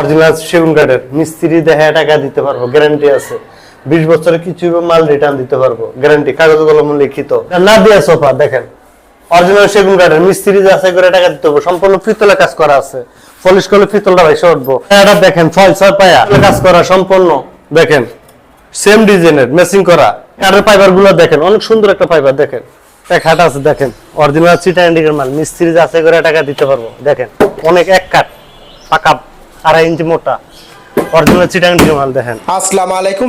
Original সেগুন কাঠের। মিস্ত্রি দেখা টাকা দিতে পারব গ্যারান্টি আছে। বিশ বছরের কিছু মাল রিটার্ন দিতে পারব গ্যারান্টি কাগজ কলম লিখিত। না দিয়া সোফা, দেখেন। অরিজিনাল সেগুন কাঠের, মিস্ত্রি যাচাই করে টাকা দিতে হবে সম্পূর্ণ পিতলে কাজ করা আছে। পলিশ করলে পিতলটা ভাই উঠবো এটা দেখেন ফল ছয় পায়া। কাজ করা সম্পূর্ণ, দেখেন। সেম ডিজাইনের ম্যাচিং করা। কাঠের ফাইবারগুলো দেখেন, অনেক সুন্দর একটা ফাইবার দেখেন। এক হাট আছে, দেখেন। অরিজিনাল চিটা ইন্ডিকের মাল, মিস্ত্রি যাচাই করে টাকা দিতে পারব, দেখেন। অনেক এক কাঠ, পাকা আড়াই ইঞ্চি মোটা অরিজিনাল চিটা আলাইকুম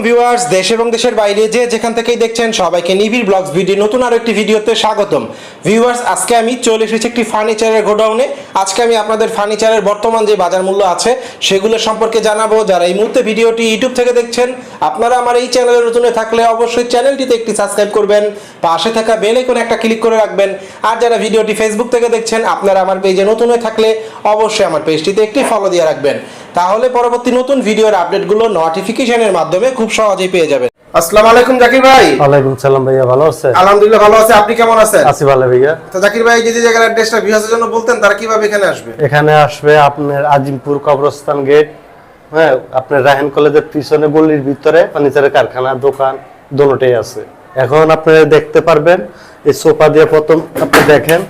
দেশ এবং দেশের বাইরে যেখান থেকেই দেখছেন সবাইকে ব্লগস ভিডিও নতুন একটি ভিডিওতে স্বাগতম। ভিউয়ার্স, আজকে আমি চলে এসেছি একটি ফার্নিচারের গোডাউনে। আজকে আমি আপনাদের ফার্নিচারের বর্তমান যে বাজার মূল্য আছে, সেগুলো সম্পর্কে জানাব। যারা এই মুহূর্তে ভিডিওটি ইউটিউব থেকে দেখছেন, আপনারা আমার এই চ্যানেলের নতুন থাকলে অবশ্যই চ্যানেলটিতে একটি সাবস্ক্রাইব করবেন। পাশে থাকা বেল আইকনে একটা ক্লিক করে রাখবেন। আর যারা ভিডিওটি ফেসবুক থেকে দেখছেন, আপনারা আমার পেজে নতুন হয়ে থাকলে অবশ্যই আমার পেজটিতে একটি ফলো দিয়ে রাখবেন। তাহলে পরবর্তী নতুন ভিডিওর আপডেটগুলো নোটিফিকেশনের মাধ্যমে খুব সহজেই পেয়ে যাবেন। আসসালামু আলাইকুম জাকির ভাই। ওয়ালাইকুম সালাম ভাইয়া ভালো আছে? আলহামদুলিল্লাহ ভালো আছে। আপনি কেমন আছেন? আছি ভালো ভাইয়া। তো জাকির ভাই যে যে জায়গার অ্যাড্রেসটা ভিউয়ার্সের জন্য বলতেন তারা কীভাবে এখানে আসবে? এখানে আসবে আপনার আজিমপুর কবরস্থান গেট হ্যাঁ আপনার রাহেন কলেজের পিছনে গলির ভিতরে ফার্নিচারের কারখানা দোকান দোনোটাই আছে। এখন আপনারা দেখতে পারবেন এই সোফা দিয়ে প্রথম আপনি দেখেন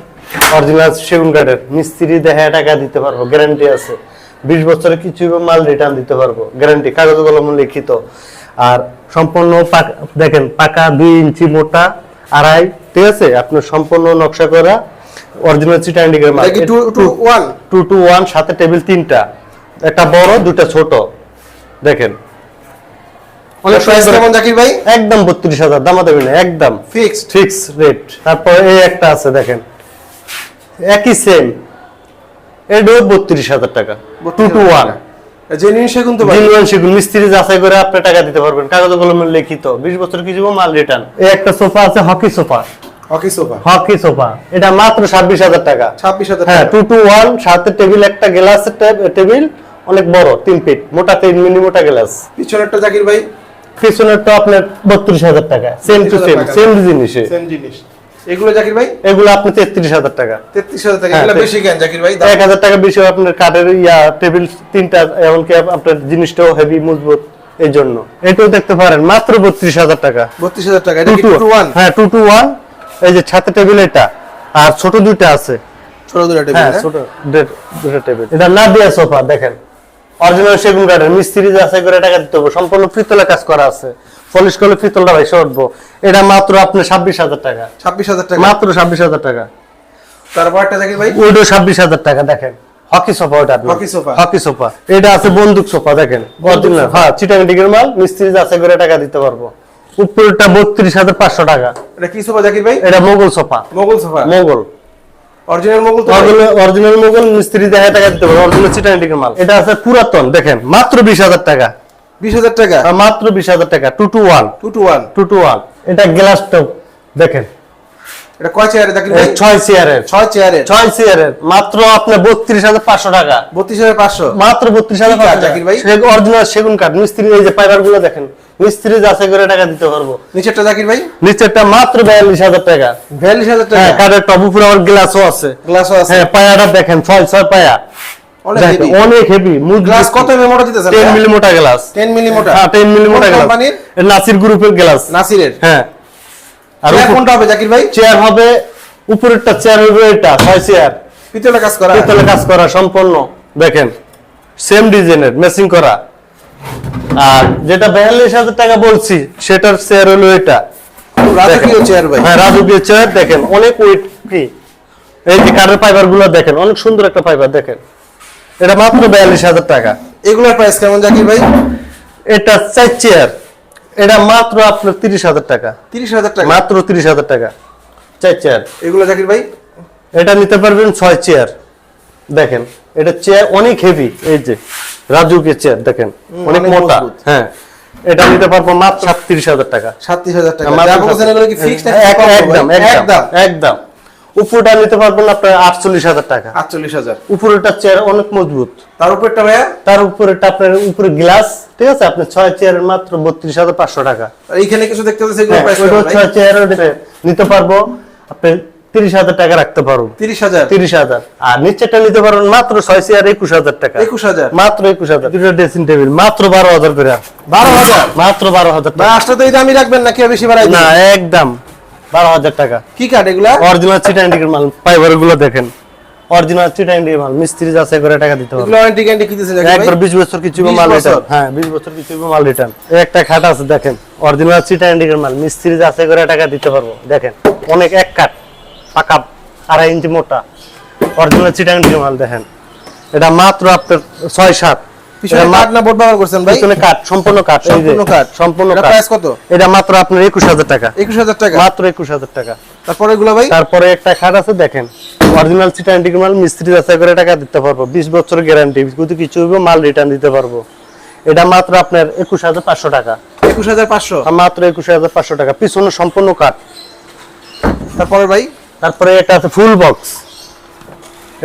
অরিজিনাল সেগুন কাঠের মিস্ত্রি দেখা টাকা দিতে পারব গ্যারান্টি আছে। বিশ বছরের কিছু মাল রিটার্ন দিতে পারব গ্যারান্টি কাগজ কলম লিখিত। আর সম্পূর্ণ দেখেন পাকা দুই ইঞ্চি মোটা আড়াই ঠিক আছে? আপনার সম্পূর্ণ নকশা করা অরিজিনাল চিটা ইন্ডিকের মাল টু টু ওয়ান সাথে টেবিল তিনটা। একটা বড় দুটা ছোট। দেখেন। অনেক প্রাইস কেমন জাকির ভাই? একদম দামা দেবেন একদম। ফিক্সড ফিক্স রেট তারপর এই একটা আছে দেখেন। একই সেম এটাও বত্রিশ হাজার টাকা। টু টু ওয়ান জেনুইন সেগুন তো ভাই। সেগুন মিস্ত্রি যাচাই করে আপনি টাকা দিতে পারবেন। কাগজ কলমে লিখিত। বিশ বছর কিছু মাল রিটার্ন। এই একটা সোফা আছে hockey sofa. Hockey sofa. Hockey sofa. এটা মাত্র ছাব্বিশ হাজার টাকা। ছাব্বিশ হাজার হ্যাঁ টু টু ওয়ান সাথে টেবিল একটা গ্লাসের টেবিল অনেক বড় তিন ফিট। মোটা তিন মিলি মোটা গ্লাস। পিছনেরটা জাকির ভাই? পিছনেরটা আপনার বত্রিশ হাজার টাকা। সেম টু সেম সেম জিনিসে। সেম জিনিস। এগুলো জাকির ভাই? এগুলো আপনি তেত্রিশ হাজার টাকা। তেত্রিশ হাজার টাকা হ্যাঁ, এগুলো বেশি কেন জাকির ভাই? এক হাজার টাকা বেশি আপনার কাঠের ইয়া টেবিল তিনটা এমনকি আপনার জিনিসটাও হেভি মজবুত এই জন্য এটাও দেখতে পারেন মাত্র টাকা। টাকা এটা কি হ্যাঁ যে ছাতে টেবিল এটা আর ছোট দুইটা আছে। ছোট দুটো টেবিল হ্যাঁ ছোট দুটো টেবিল। এটা সোফা দেখেন। অরিজিনাল সেগুন কাঠের মিস্ত্রি যাচাই করে টাকা দিতে হবে সম্পূর্ণ পিতলে কাজ করা আছে। পলিশ করলে পিতলটা ভাই উঠবো এটা মাত্র আপনি ছাব্বিশ হাজার টাকা। ছাব্বিশ হাজার টাকা? মাত্র ছাব্বিশ হাজার টাকা। তারপর একটা জাকির ভাই। ওইটা ছাব্বিশ হাজার টাকা দেখেন। হকি সোফা ওটা হকি সোফা। Hockey sofa. এটা আছে বন্দুক সোফা দেখেন। অরিজিনাল হ্যাঁ চিটাং টিকের মাল মিস্ত্রি যাচাই করে টাকা দিতে পারব। উপরটা বত্রিশ হাজার পাঁচশো টাকা। এটা কি সোফা জাকির ভাই? এটা Mughal sofa. Mughal sofa? Mughal. Original Mughal? Original Mughal মিস্ত্রি দেখা টাকা দিতে পারব। অরিজিনাল চিটাং টিকের মাল। এটা আছে পুরাতন দেখেন মাত্র বিশ হাজার টাকা। বিশ হাজার টাকা? মাত্র বিশ হাজার টাকা two two one two two one two two one এটা গ্লাস টপ দেখেন। এটা কয় চেয়ারে ভাই। ছয় চেয়ারের ছয় চেয়ারে ছয় চেয়ারের মাত্র আপনার বত্রিশ হাজার পাঁচশো টাকা। বত্রিশ হাজার পাঁচশো? মাত্র বত্রিশ হাজার পাঁচশো জাকির ভাই? অরিজিনাল সেগুন কাঠ মিস্ত্রি এই যে পাইবারগুলো দেখেন। মিস্ত্রি যাচাই করে টাকা দিতে পারব। নিচেরটা জাকির ভাই? নিচেরটা মাত্র বিয়াল্লিশ হাজার টাকা। বিয়াল্লিশ হাজার টাকা? হ্যাঁ কাঠের টপ উপরে আবার গ্লাসও আছে। গ্লাসও আছে। হ্যাঁ পায়াটা দেখেন ছয় ছয় পায়া। অনেক হেভি গ্লাস কত এমএম মোটা দিতেছেন টেন মিলি মোটা গ্লাস। টেন মিলি মোটা? হ্যাঁ টেন মিলি মোটা গ্লাস। কোম্পানির? নাসির গ্রুপের গ্লাস। নাসিরের? হ্যাঁ। আর কোনটা হবে জাকির ভাই? চেয়ার হবে উপরেরটা চেয়ার হবে এটা ছয় চেয়ার পিতলে কাজ করা? পিতলে কাজ করা সম্পূর্ণ। দেখেন সেম ডিজাইনের ম্যাচিং করা। আর যেটা বিয়াল্লিশ হাজার টাকা বলছি সেটার চেয়ার হলো এটা। রাজকীয় দেখেন। চেয়ার ভাই। হ্যাঁ রাজকীয় চেয়ার দেখেন অনেক ওয়েট এই যে কাঠের ফাইবারগুলো দেখেন অনেক সুন্দর একটা ফাইবার দেখেন। এটা মাত্র বিয়াল্লিশ হাজার টাকা। এগুলোর প্রাইস কেমন জাকির ভাই? এটা চার চেয়ার এটা মাত্র আপনার তিরিশ হাজার টাকা। তিরিশ হাজার টাকা? মাত্র তিরিশ হাজার টাকা। চার চেয়ার এগুলো জাকির ভাই? এটা নিতে পারবেন ছয় চেয়ার দেখেন এটা চেয়ার অনেক হেভি এই যে রাজুকের চেয়ার দেখেন অনেক মোটা। হ্যাঁ এটা নিতে পারব মাত্র সাতত্রিশ হাজার টাকা। সাতত্রিশ হাজার টাকা। একদম একদম। একদম। উপরটা নিতে পারবেন আপনার আটচল্লিশ হাজার টাকা। আটচল্লিশ হাজার। উপরেটা চেয়ার অনেক মজবুত। তার উপরটা ভাইয়া? তার উপরেটা আপনার উপরে গ্লাস ঠিক আছে? আপনার ছয় চেয়ারের মাত্র বত্রিশ হাজার পাঁচশো টাকা। এইখানে কিছু দেখতে পাচ্ছি হ্যাঁ, ছয় চেয়ারের নিতে পারব। আপনি তিরিশ হাজার টাকা রাখতে পারব তিরিশ হাজার? তিরিশ হাজার। আর নিচেরটা নিতে পারবেন মাত্র ছয় চেয়ার একুশ হাজার টাকা। একুশ হাজার? মাত্র একুশ হাজার। দুটো ড্রেসিং টেবিল মাত্র বারো হাজার করে। বারো হাজার? মাত্র বারো হাজার টাকা। আসলে তো এই দামই রাখবেন নাকি বেশি বাড়াই না একদম। বারো হাজার টাকা। কি কাঠ এগুলা? অরিজিনাল চিটাঙ্গির মাল ফাইবারগুলো দেখেন। অরিজিনাল মাল মিস্ত্রি যাচাই করে টাকা দিতে হবে। গ্যারান্টি কি দিচ্ছেন জাকির ভাই একবার বিশ বছর কিছু মাল রিটার্ন হ্যাঁ বিশ বছর কিছু মাল রিটার্ন একটা খাট আছে দেখেন। অরিজিনাল মাল মিস্ত্রি যাচাই করে টাকা দিতে পারব। দেখেন অনেক এক কাঠ পাকা আড়াই ইঞ্চি মোটা। অরিজিনাল মাল দেখেন। এটা মাত্র আপনার ছয় সাত। পিছনে এটা না বোর্ড ব্যবহার করছেন ভাই? পিছনে কাঠ সম্পূর্ণ। সম্পূর্ণ এটা প্রাইস কত? এটা মাত্র আপনার একুশ হাজার টাকা। একুশ হাজার টাকা? মাত্র একুশ হাজার টাকা। তারপরে এগুলো ভাই? তারপরে একটা খাট আছে দেখেন। অরিজিনাল চিটান্টিক মাল মিস্ত্রি যাচাই করে টাকা দিতে পারব। বিশ বছর গ্যারান্টি যদি কিছু হইবে মাল রিটার্ন দিতে পারব। এটা মাত্র আপনার একুশ হাজার পাঁচশো টাকা। একুশ হাজার পাঁচশো? আর মাত্র একুশ হাজার পাঁচশো টাকা। পিছনে সম্পূর্ণ কাঠ। তারপরে ভাই? তারপরে এটা আছে ফুল বক্স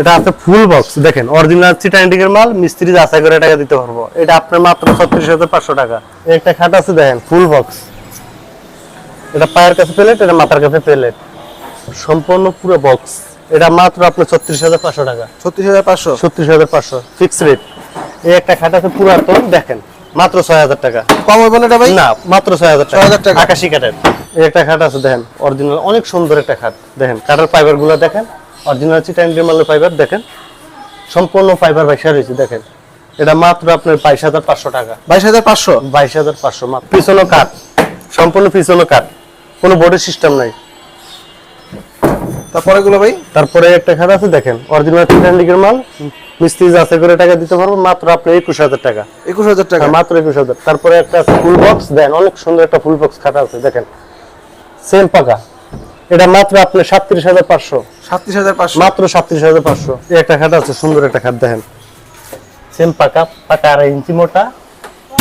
এটা আছে ফুল বক্স দেখেন অরিজিনাল চিটান্টিক এর মাল মিস্ত্রি যাচাই করে টাকা দিতে পারব। এটা আপনার মাত্র ছত্রিশ হাজার পাঁচশো টাকা। একটা খাট আছে দেখেন ফুল বক্স এটা পায়ের কাছে প্লেট এটা মাথার কাছে প্লেট সম্পূর্ণ পুরো বক্স এটা মাত্র আপনার ছত্রিশ হাজার পাঁচশো টাকা। ছত্রিশ হাজার পাঁচশো? ছত্রিশ হাজার পাঁচশো ফিক্স রেট এই একটা খাট আছে পুরাতন দেখেন মাত্র ছয় হাজার টাকা। কম হবে না ভাই? না মাত্র ছয় হাজার টাকা। 6,000 টাকা। আকাশি কাঠের। এই একটা খাট আছে দেখেন অরিজিনাল অনেক সুন্দর একটা খাট। দেখেন কাঠের ফাইবারগুলো দেখেন অরিজিনাল চিটাঙ্গি মালের ফাইবার দেখেন। সম্পূর্ণ ফাইবার বাইশা রয়েছে দেখেন। এটা মাত্র আপনার বাইশ হাজার পাঁচশো টাকা। বাইশ হাজার পাঁচশো? বাইশ হাজার পাঁচশো পিছনো কাঠ সম্পূর্ণ পিছনো কাঠ কোনো বোর্ডের সিস্টেম নাই। তারপরে এগুলো ভাই? তারপরে একটা খাট আছে দেখেন। অরিজিনাল চিটাঙ্গির মাল। মিস্ত্রি যাচাই করে টাকা দিতে পারব মাত্র আপনার একুশ হাজার টাকা। একুশ হাজার টাকা? হ্যাঁ, মাত্র একুশ হাজার। তারপরে একটা ফুল বক্স দেন অনেক সুন্দর একটা ফুল বক্স খাতা আছে দেখেন। সেম পাকা। এটা মাত্র আপনার সাতত্রিশ হাজার পাঁচশো। সাতত্রিশ হাজার পাঁচশো। মাত্র সাতত্রিশ হাজার পাঁচশো। একটা খাট আছে সুন্দর একটা খাট দেখেন। সেম পাকা পাকা আড়াই ইঞ্চি মোটা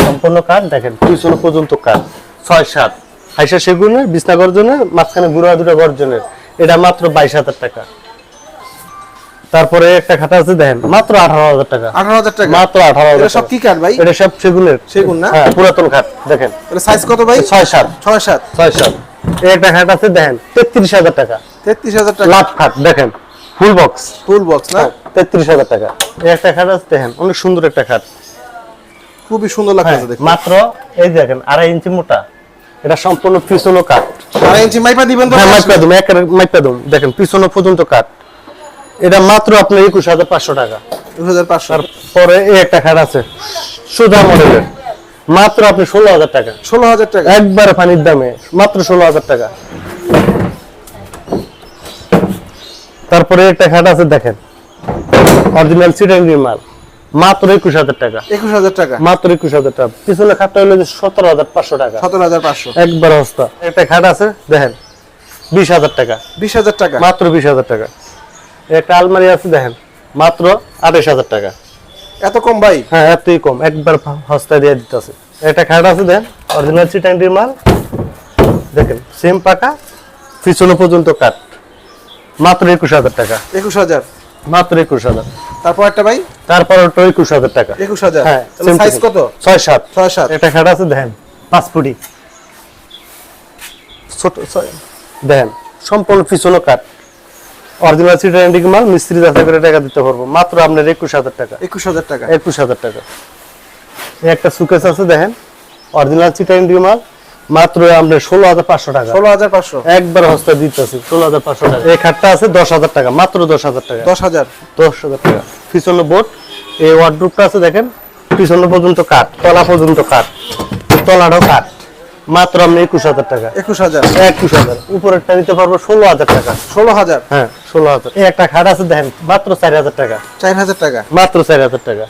সম্পূর্ণ কাঠ দেখেন পিছনে পর্যন্ত কাঠ। ছয় সাত। হাইসা সেগুনের বিছনা গর্জনের মাঝখানে গুড়া দুটা গর্জনের। এটা মাত্র বাইশ হাজার টাকা। তারপরে একটা খাতা আছে দেখেন মাত্র আঠারো হাজার টাকা। আঠারো হাজার টাকা। মাত্র আঠারো হাজার সব কি কাঠ ভাই? এটা সব সেগুনের। সেগুন না? হ্যাঁ পুরাতন খাট দেখেন। সাইজ কত ভাই? ছয় সাত। ছয় সাত। ছয় সাত। একটা খাট আছে দেখেন তেত্রিশ হাজার টাকা। তেত্রিশ হাজার টাকা। লাভ খাট দেখেন ফুল বক্স। ফুল বক্স না? তেত্রিশ হাজার টাকা। একটা খাট আছে দেখেন অনেক সুন্দর একটা খাট। খুবই সুন্দর হ্যাঁ, লাগতেছে দেখতে। মাত্র এই দেখেন আড়াই ইঞ্চি মোটা। এটা সম্পূর্ণ পিছনো কাঠ। আড়াই ইঞ্চি মাইপা দিবেন তো হ্যাঁ মাইপা দুম একের মাইপা দুম। দেখেন পিছনো পর্যন্ত কাঠ। এটা মাত্র আপনার একুশ হাজার পাঁচশো টাকা। দুই হাজার পাঁচশো। তারপরে এই একটা খাট আছে সোজা মডেলের। মাত্র আপনি ষোলো হাজার টাকা। ষোলো হাজার টাকা। একবারে পানির দামে মাত্র ষোলো হাজার টাকা। তারপরে একটা খাট আছে দেখেন। অরিজিনাল চিটাঙ্গি মাল। মাত্র একুশ হাজার টাকা। একুশ হাজার টাকা। মাত্র একুশ হাজার টাকা। পিছনে খাটটা হলো যে সতেরো হাজার পাঁচশো টাকা। সতেরো হাজার পাঁচশো। একবার হস্তা। একটা খাট আছে দেখেন। বিশ হাজার টাকা। বিশ হাজার টাকা। মাত্র বিশ হাজার টাকা। একটা আলমারি আছে দেখেন মাত্র আঠাশ হাজার টাকা। এত কম ভাই? হ্যাঁ এতই কম একবার হস্তা দিয়ে দিতেছে। একটা খাট আছে দেন অরিজিনাল চিটাঙ্গির মাল দেখেন সেম পাকা পিছনে পর্যন্ত কাট মাত্র একুশ হাজার টাকা। একুশ হাজার? মাত্র একুশ হাজার। তারপর একটা ভাই? তারপর ওটা একুশ হাজার টাকা। একুশ হাজার? হ্যাঁ সাইজ কত? ছয় সাত। ছয় সাত। একটা খাট আছে দেখেন পাঁচ ফুটি। ছোট ছয়- দেখেন সম্পূর্ণ পিছনে কাট অরিজিনাল মাল মিস্ত্রি করে টাকা দিতে পারব। মাত্র আপনার একুশ হাজার টাকা। একুশ হাজার টাকা। একুশ হাজার টাকা। একটা সুকেস আছে দেখেন। অরিজিনাল মাল মাত্র আপনার ষোলো হাজার পাঁচশো টাকা। ষোলো হাজার পাঁচশো। একবার হস্তা দিতেছি ষোলো হাজার পাঁচশো টাকা। এই খাটটা আছে দশ হাজার টাকা মাত্র দশ হাজার টাকা। দশ হাজার। দশ হাজার টাকা। পিছনে বোট এই ওয়ার্ডরুপটা আছে দেখেন। পিছনে পর্যন্ত কাঠ তলা পর্যন্ত কাঠ। তলাটাও কাঠ। মাত্র আপনি একুশ হাজার টাকা। একুশ হাজার? একুশ হাজার। উপরেরটা নিতে পারব ষোলো হাজার টাকা। ষোলো হাজার? হ্যাঁ ষোলো হাজার। এই একটা খাট আছে দেখেন মাত্র চার হাজার টাকা। চার হাজার টাকা? মাত্র চার হাজার টাকা।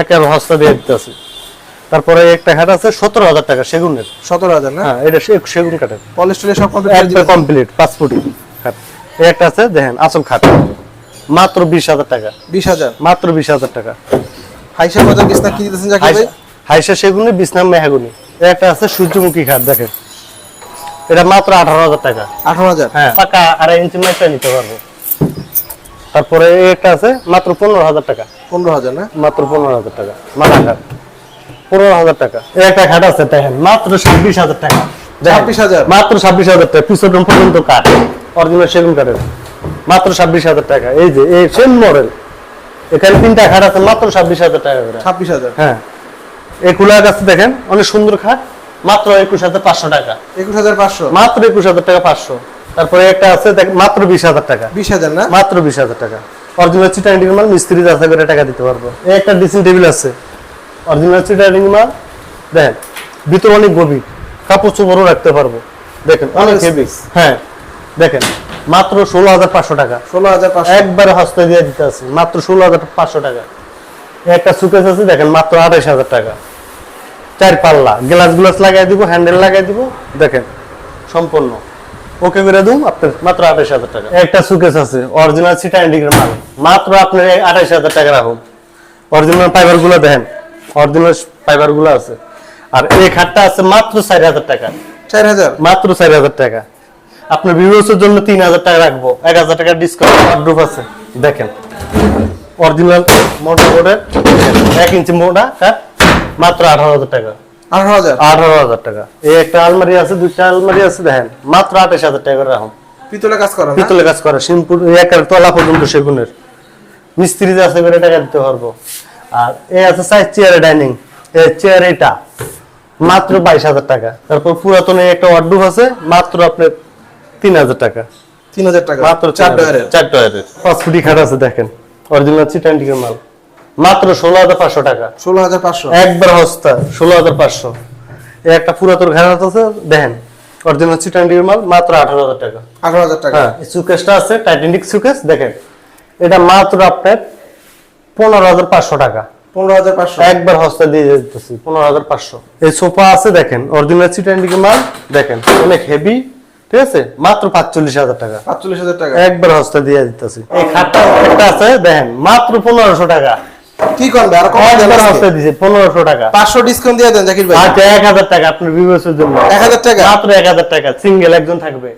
একের হস্তা দিয়ে দিতেছি। তারপরে একটা খাট আছে সতেরো হাজার টাকা সেগুনের। সতেরো হাজার না? হ্যাঁ এটা সেগুন কাঠের। পলিস্টরে সব কমপ্লিট কমপ্লিট পাঁচ ফুটি খাট। এই একটা আছে দেখেন আসল খাট। মাত্র বিশ হাজার টাকা। বিশ হাজার? মাত্র বিশ হাজার টাকা। হাইসা বাজার বিছনা কি দিতেছেন জাকির ভাই? হাইসা সেগুনি বিছনাম মেহাগুনি। একটা আছে সূর্যমুখী খাট দেখেন। এটা মাত্র আঠারো হাজার টাকা। আঠারো হাজার? হ্যাঁ পাকা আড়াই ইঞ্চি মাইটা নিতে পারব। তারপরে একটা আছে মাত্র পনেরো হাজার টাকা। পনেরো হাজার না? মাত্র পনেরো হাজার টাকা মাথা খাট। পনেরো হাজার টাকা। একটা খাট আছে দেখেন মাত্র ছাব্বিশ হাজার টাকা। দেখেন, 26,000 মাত্র ছাব্বিশ হাজার টাকা পিছন পর্যন্ত কাঠ। অরিজিনাল সেগুন কাঠের মাত্র ছাব্বিশ হাজার টাকা। এই যে এই সেম মডেল এখানে তিনটা খাট আছে মাত্র ছাব্বিশ হাজার টাকা করে। ছাব্বিশ হাজার? হ্যাঁ। এই কুলার কাছে দেখেন অনেক সুন্দর খাট মাত্র একুশ হাজার পাঁচশো টাকা। একুশ হাজার পাঁচশো? মাত্র একুশ হাজার টাকা পাঁচশো। তারপরে একটা আছে দেখেন মাত্র বিশ হাজার টাকা। বিশ হাজার না? মাত্র বিশ হাজার টাকা। অরিজিনাল চিটাইডিং মাল মিস্ত্রি যাচাই করে টাকা দিতে পারব। এই একটা ড্রেসিং টেবিল আছে। অরিজিনাল চিটাইডিং মাল। দেখেন ভিতর অনেক গভীর। কাপড় চোপড়ও রাখতে পারব। দেখেন অনেক হেভি হ্যাঁ দেখেন মাত্র ষোলো হাজার পাঁচশো টাকা। ষোলো হাজার একবারে হস্তে দিয়ে দিতে আছে। মাত্র ষোলো হাজার পাঁচশো টাকা। একটা সুকেস আছে দেখেন মাত্র আঠাইশ হাজার টাকা। চার পাল্লা। গ্লাস গ্লাস লাগাই দিব হ্যান্ডেল লাগাই দিব দেখেন সম্পূর্ণ। ওকে করে দিন আপনার মাত্র আঠাইশ হাজার টাকা। একটা সুকেস আছে অরিজিনাল সিটা এন্ডিকের মাল। মাত্র আপনার আঠাইশ হাজার টাকা রাখুন। অরিজিনাল ফাইবারগুলো দেখেন অরিজিনাল ফাইবারগুলো আছে। আর এই খাটটা আছে মাত্র চার হাজার টাকা। চার হাজার? মাত্র চার হাজার টাকা। আপনার ভিউয়ার্সের জন্য তিন হাজার টাকা রাখব। এক হাজার টাকা ডিসকাউন্ট আছে দেখেন। অরিজিনাল মোটা বোর্ডের এক ইঞ্চি মোটা কাঠ মাত্র আঠারো হাজার টাকা। আঠারো হাজার? আঠারো হাজার টাকা। এই একটা আলমারি আছে দুইটা আলমারি আছে দেখেন মাত্র আঠাশ হাজার টাকা করে রাখুন পিতলে কাজ করা পিতলে কাজ করা সিম্পুল একের তলা পর্যন্ত সেগুনের। মিস্ত্রি আছে করে টাকা দিতে পারব। আর এই আছে সাইজ চেয়ারে ডাইনিং এই চেয়ার এটা মাত্র বাইশ হাজার টাকা। তারপর পুরাতন একটা ওয়ার্ডরোব আছে মাত্র আপনার তিন হাজার টাকা। তিন হাজার টাকা। মাত্র চার ডয়ারের চার ডয়ারের পাঁচ ফুটি খাট আছে দেখেন। অরিজিনাল চিটান্টিকের মাল। মাত্র ষোলো হাজার পাঁচশো টাকা। ষোলো হাজার পাঁচশো। একবার হস্তা ষোলো হাজার পাঁচশো। এই একটা পুরাতন ঘাট আছে দেখেন অরিজিনাল চিটান্টিকের মাল মাত্র আঠারো হাজার টাকা। আঠারো হাজার টাকা। হ্যাঁ সুকেসটা আছে টাইটানিক সুকেস দেখেন। এটা মাত্র আপনার পনেরো হাজার পাঁচশো টাকা। পনেরো হাজার পাঁচশো। একবার হস্তা দিয়ে যেতেছি পনেরো হাজার পাঁচশো। এই সোফা আছে দেখেন অরিজিনাল চিটান্ডিকে মাল দেখেন অনেক হেভি ঠিক আছে? মাত্র পাঁচচল্লিশ হাজার টাকা। পাঁচচল্লিশ হাজার টাকা। একবার হস্তা দিয়ে দিতেছি। এই খাটটা। একটা আছে? দেখেন মাত্র পনেরোশো টাকা। কি করবে আর কম একবার হস্তা দিছে পনেরোশো টাকা। পাঁচশো ডিসকাউন্ট দিয়ে দেন জাকির ভাই। আচ্ছা এক হাজার টাকা আপনার বিবেচের জন্য। এক হাজার টাকা? মাত্র এক হাজার টাকা সিঙ্গেল একজন থাকবে।